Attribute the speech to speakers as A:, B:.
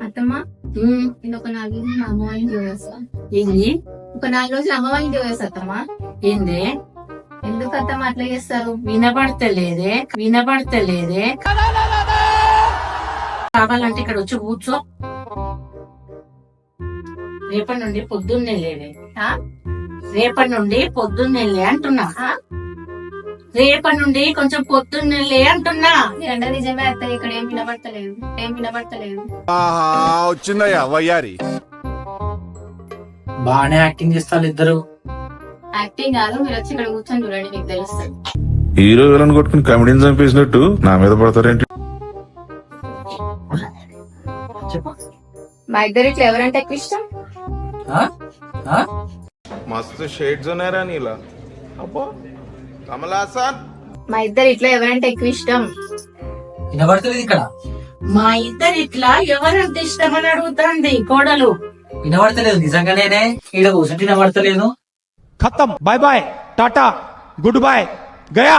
A: అత్తమ్మ నేను ఒక నాలుగు రోజులు మా అమ్మ వాళ్ళని చూసేస్తా
B: ఏంది
A: ఒక నాలుగు రోజులు అమ్మ వాళ్ళని అత్తమ్మ
B: ఏంది
A: ఎందుకు అత్తమ్మ అట్లా చేస్తారు
B: వినపడతలేదే వినపడతలేదే కావాలంటే ఇక్కడ వచ్చి కూర్చో రేపటి నుండి పొద్దున్నే లేదే? రేపటి నుండి పొద్దున్నే లే అంటున్నా? రేపటి నుండి కొంచెం పొద్దున్నే లే అంటున్నా.
A: ఎండ నిజమే అత్త ఇక్కడ ఏం వినబడతలేదు ఏం వినబడతలేదు.
C: ఆహా వచ్చిందయ్యా వయ్యారి.
D: బాగానే యాక్టింగ్ చేస్తారు ఇద్దరు.
A: యాక్టింగ్ కాదు మీరు వచ్చి ఇక్కడ కూర్చొని చూడండి మీకు తెలుస్తుంది.
E: హీరో విలన్ కొట్టుకుని కమెడీని చంపేసినట్టు నా మీద పడతారేంటి?
A: మా ఇద్దరు ఇట్లా ఎవరంటే ఎక్కువ ఇష్టం?
D: ఆ? ఆ?
C: మస్తు షేడ్స్ ఉన్నాయరా నీలా. అబ్బో. కమలా
A: మా ఇద్దరు ఇట్లా ఎవరంటే ఎక్కువ ఇష్టం.
D: వినబడుతుంది ఇక్కడ.
B: మా ఇద్దరు ఇట్లా ఎవరంటే ఇష్టం అని అడుగుతుంది కోడలు.
D: వినబడతలేదు నిజంగానే ఈడ కూర్చుంటే వినబడతలేదు.
F: ఖతం bye bye Tata good bye Gaya.